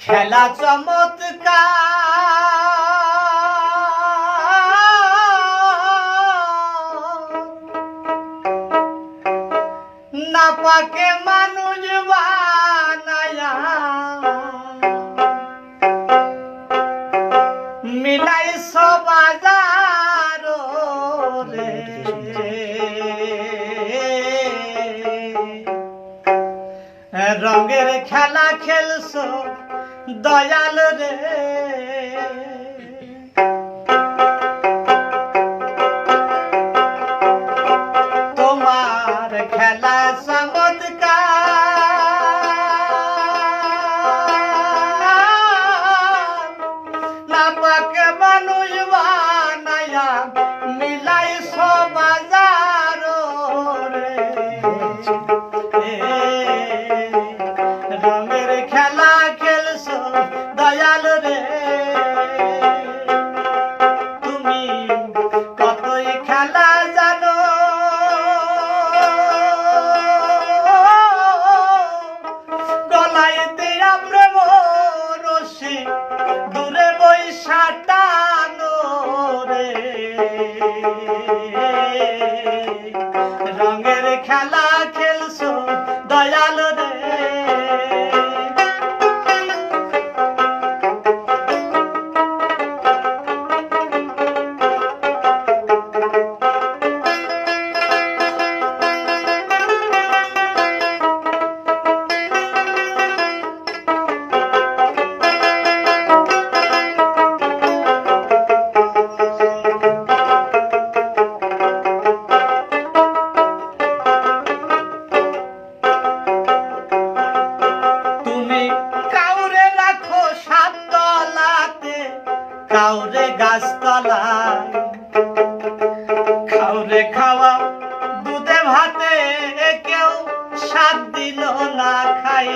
খেলা চমৎকার। মানুষ বানায়া। মিলাই সবাজার রঙের খেলা খেলছো দয়াল রে। তোমার খেলা চমৎকার দয়াল কাউরে খাওয়া, দুধে ভাতে কেউ সাত দিল না খাই।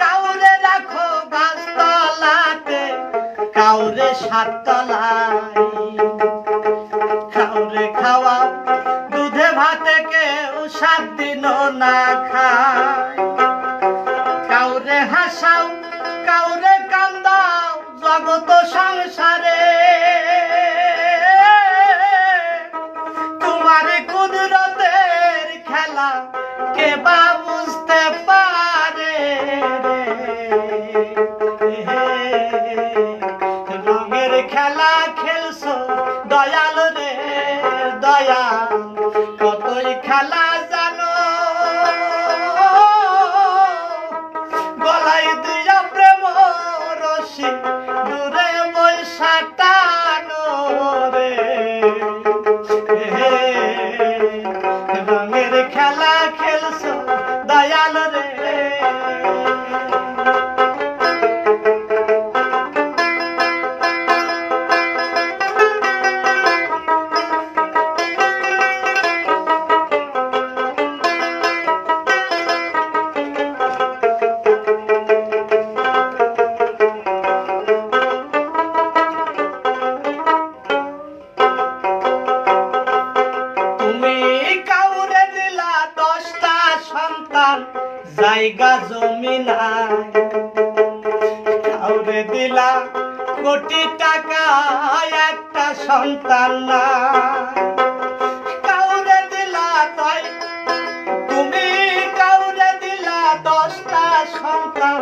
কাউরে রাখো গাছতলাতে, কাউরে সাততলায়। কাউরে খাওয়া, দুধে ভাতে কেউ সাত দিন না খায়। কাউরে হাসাও খেলা খেলছো? জায়গা জমি নাই কাউরে দিলা কোটি টাকা, একটা সন্তান না। দিলা তাই, তুমি কাউরে দিলা দশটা সন্তান,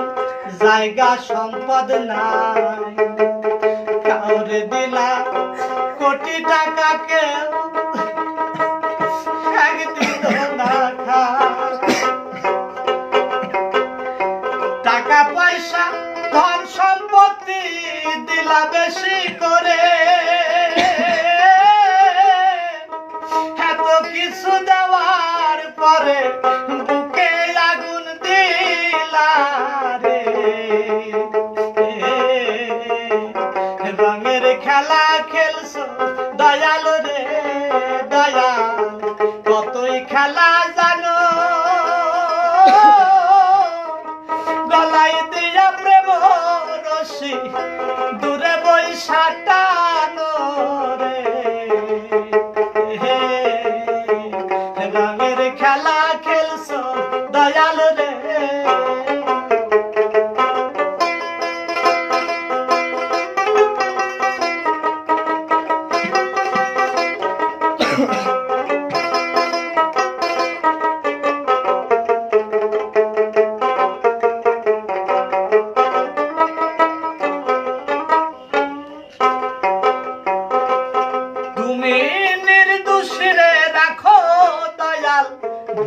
জায়গা সম্পদ নাই। কাউরে দিলা কোটি টাকা কেউ দিলা বেশি করে। এত কিছু দেওয়ার পরে বুকে আগুন দিলা রে। রঙের খেলা খেলছো, দয়াল রে, দয়াল। কতই খেলা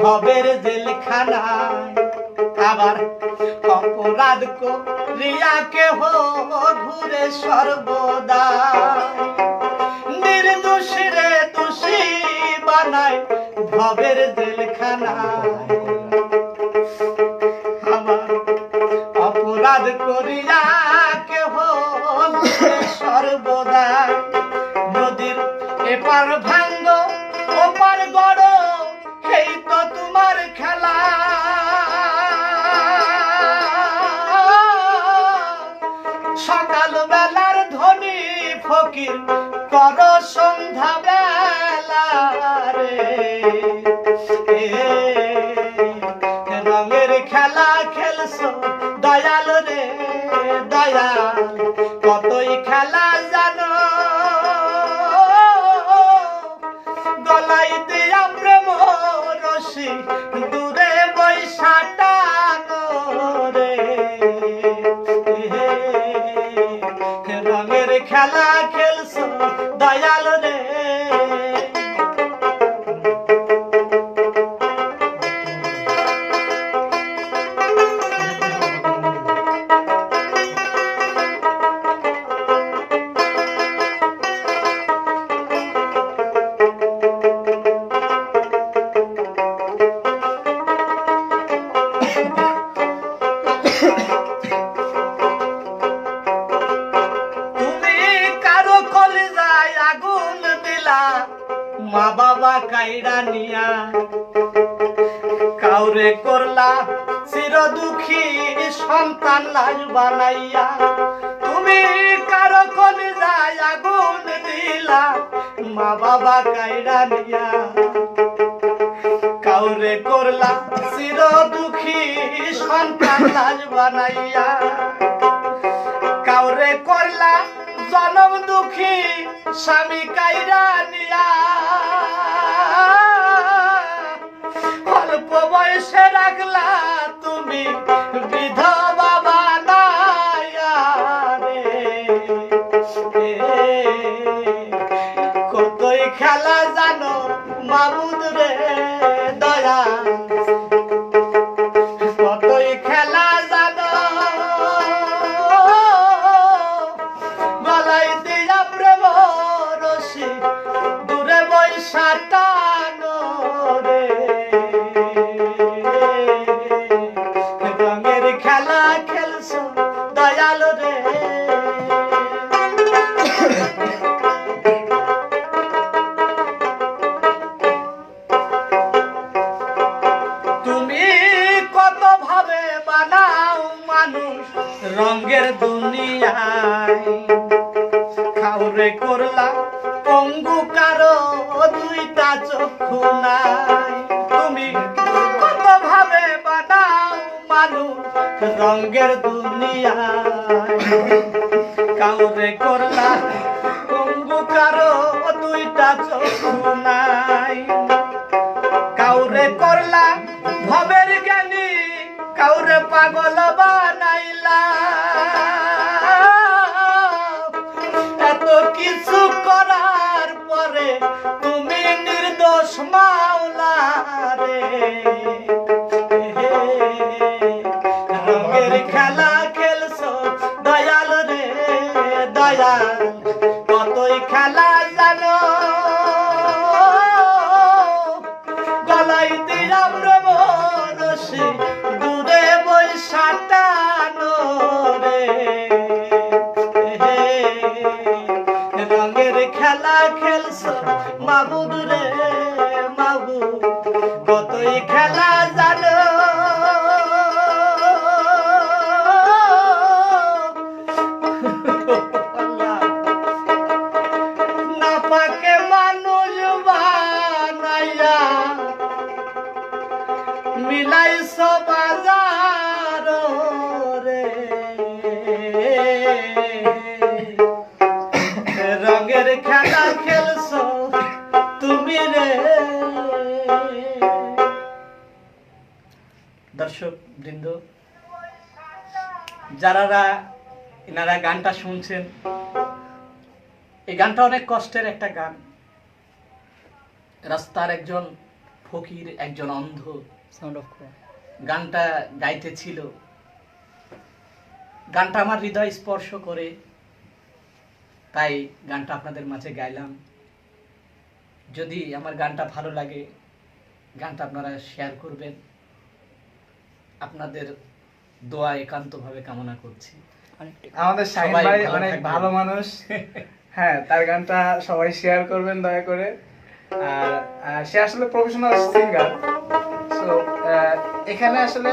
ভবের জেলখানায়। আবার অপরাধ করিয়া কেহ ঘুরে সর্বদা নির্দোষীরে দোষী বানায় ভবের অপরাধ করিয়া ফকির কর সন্ধ্যা নিয়া। কাউরে করলা চির দুঃখী সন্তান লাশ বানাইয়া। তুমি কারও কলিজায় আগুন দিলা, মা বাবা কাইড়া নিয়া। কাউরে করলা চির দুঃখী সন্তান লাশ বানাইয়া। কাউরে করলা জনম দুঃখী স্বামী কাইরা নিয়া। অল্প বয়সে রাখলা তুমি বিধবা বানায়া রে কতই খেলা জানো মামুদ রে। করলা পঙ্গু কারও দুইটা চক্ষু নাই। তুমি কত ভাবে বানাও মানুষ, রঙের দুনিয়ায়। কাউরে করলা, পঙ্গু কারও দুইটা চক্ষু নাই। কাউরে করলা, ভবের জ্ঞানী, কাউরে পাগল বানাইলা। দয়াল, কতই খেলা জানো? গলাই দিলাম রসি দূরে বই সাটানো রে। রঙের খেলা খেলছ মাবুদ রঙের খেলা খেলছো তুমি রে। দর্শক বৃন্দ যারা এনারা গানটা শুনছেন এই গানটা অনেক কষ্টের একটা গান। রাস্তার একজন ফকির একজন অন্ধ গানটা গাইতেছিল গানটা আমার হৃদয় স্পর্শ করে। তাই গানটা আপনাদের মাঝে গাইলাম। যদি আমার গানটা ভালো লাগে গানটা আপনারা শেয়ার করবেন। আপনাদের দোয়া একান্তভাবে কামনা করছি। আমাদের শাহিন সবাই ভাই অনেক ভালো মানুষ। হ্যাঁ তার গানটা সবাই শেয়ার করবেন দয়া করে। আর আহ, সে আসলে প্রফেশনাল সিঙ্গার সো এখানে আসলে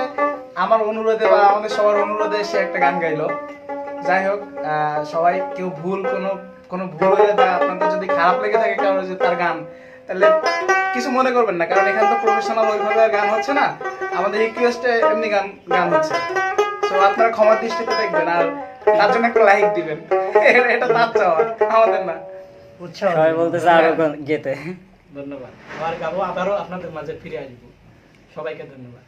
আমার অনুরোধে বা আমাদের সবার অনুরোধে সে একটা গান গাইলো। যাই হোক আহ, সবাই কেউ ভুল কোনো কোনো ভুল হলে বা আপনাদের যদি খারাপ লেগে থাকে কারও যে তার গান তাহলে কিছু মনে করবেন না কারণ এখানে তো প্রফেশনাল ওইভাবে আর গান হচ্ছে না। আমাদের রিকোয়েস্টে এমনি গান গান হচ্ছে। তো আপনারা ক্ষমা দৃষ্টিতে দেখবেন আর তার জন্য একটা লাইক দিবেন। এটা- তার চাওয়া আমাদের না। সবাই বলতেছে আরও গেতে। ধন্যবাদ। আবার গাবো আবারও আপনাদের মাঝে ফিরে আসব। সবাইকে ধন্যবাদ।